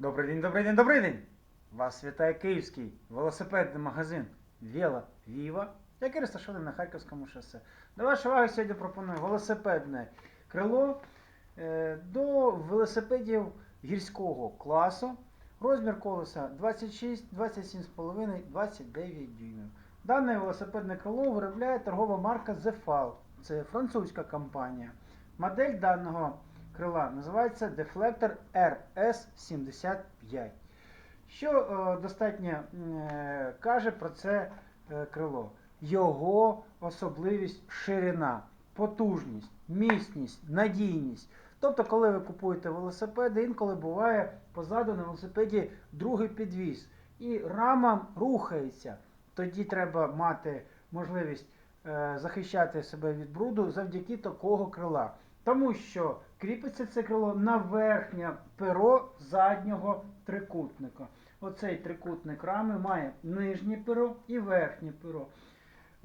Добрий день, добрий день, добрий день! Вас вітає київський велосипедний магазин Віла Віва, який розташований на Харківському шосе. До вашої уваги сьогодні пропоную велосипедне крило е, до велосипедів гірського класу. Розмір колеса 26, 27,5, 29 дюймів. Дане велосипедне крило виробляє торгова марка Zefal. Це французька компанія. Модель даного крила називається Deflector RS75. Що е, достатньо е, каже про це е, крило? Його особливість ширина, потужність, міцність, надійність. Тобто, коли ви купуєте велосипеди, інколи буває позаду на велосипеді другий підвіз. І рама рухається. Тоді треба мати можливість захищати себе від бруду завдяки такого крила. Тому що кріпиться це крило на верхнє перо заднього трикутника. Оцей трикутник рами має нижнє перо і верхнє перо.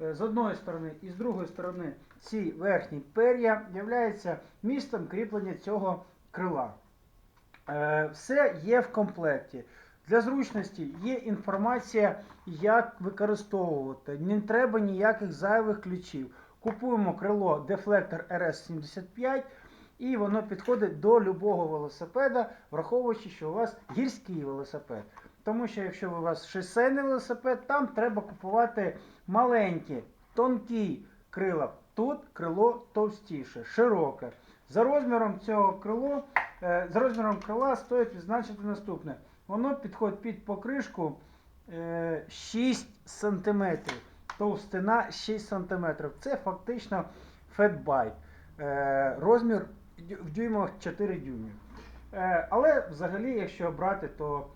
Е, З одної сторони і з другої сторони ці верхні пер'я являються містом кріплення цього крила. Е, Все є в комплекті. Для зручності є інформація, як використовувати. Не треба ніяких зайвих ключів. Купуємо крило Deflector RS75 і воно підходить до любого велосипеда, враховуючи, що у вас гірський велосипед. Тому що якщо у вас шосейний велосипед, там треба купувати маленькі, тонкі крила. Тут крило товстіше, широке. За розміром цього крило, е, за розміром крила стоїть відзначити наступне. Воно підходить під покришку е, 6 см. Товстина 6 см. Це фактично фетбайк. Е, розмір в дюймах 4 дюймів. Е, але взагалі, якщо брати, то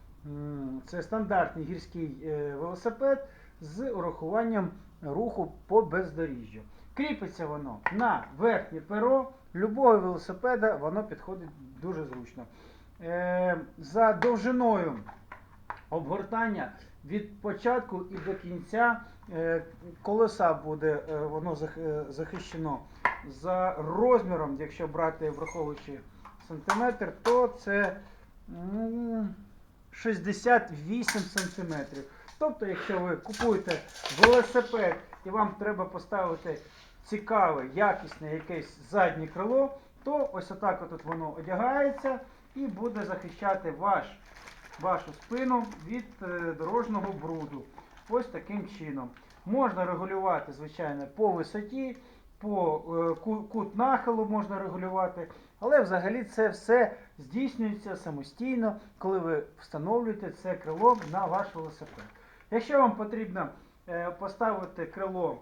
це стандартний гірський е, велосипед з урахуванням руху по бездоріжжю. Кріпиться воно на верхнє перо любого велосипеда, воно підходить дуже зручно. За довжиною обгортання від початку і до кінця е, колеса буде е, воно е, захищено за розміром, якщо брати враховуючи сантиметр, то це 68 сантиметрів. Тобто, якщо ви купуєте велосипед і вам треба поставити цікаве, якісне якесь заднє крило, то ось отак от воно одягається і буде захищати ваш, вашу спину від е, дорожнього бруду. Ось таким чином. Можна регулювати, звичайно, по висоті, по е, кут нахилу можна регулювати, але взагалі це все здійснюється самостійно, коли ви встановлюєте це крило на ваш велосипед. Якщо вам потрібно е, поставити крило,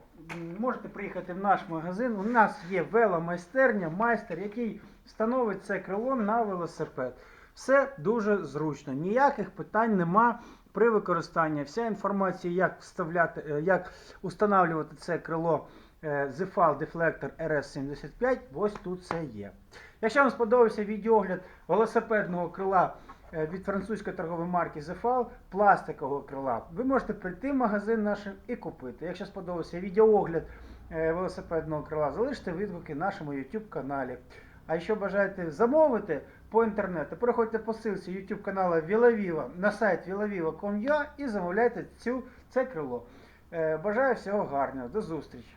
можете приїхати в наш магазин. У нас є веломайстерня, майстер, який встановить це крило на велосипед. Все дуже зручно, ніяких питань нема при використанні. Вся інформація, як вставляти, е, як устанавливати це крило е, Zefal Deflector RS75, ось тут це є. Якщо вам сподобався відеогляд велосипедного крила е, від французької торгової марки Zefal, пластикового крила, ви можете прийти в магазин наш і купити. Якщо сподобався відеоогляд е, велосипедного крила, залиште відгуки нашому YouTube каналі. А якщо бажаєте замовити по інтернету, переходьте по силці YouTube каналу Вілавіва на сайт vilaviva.com.ua і замовляйте цю, це крило. Е, Бажаю всього гарного. До зустрічі!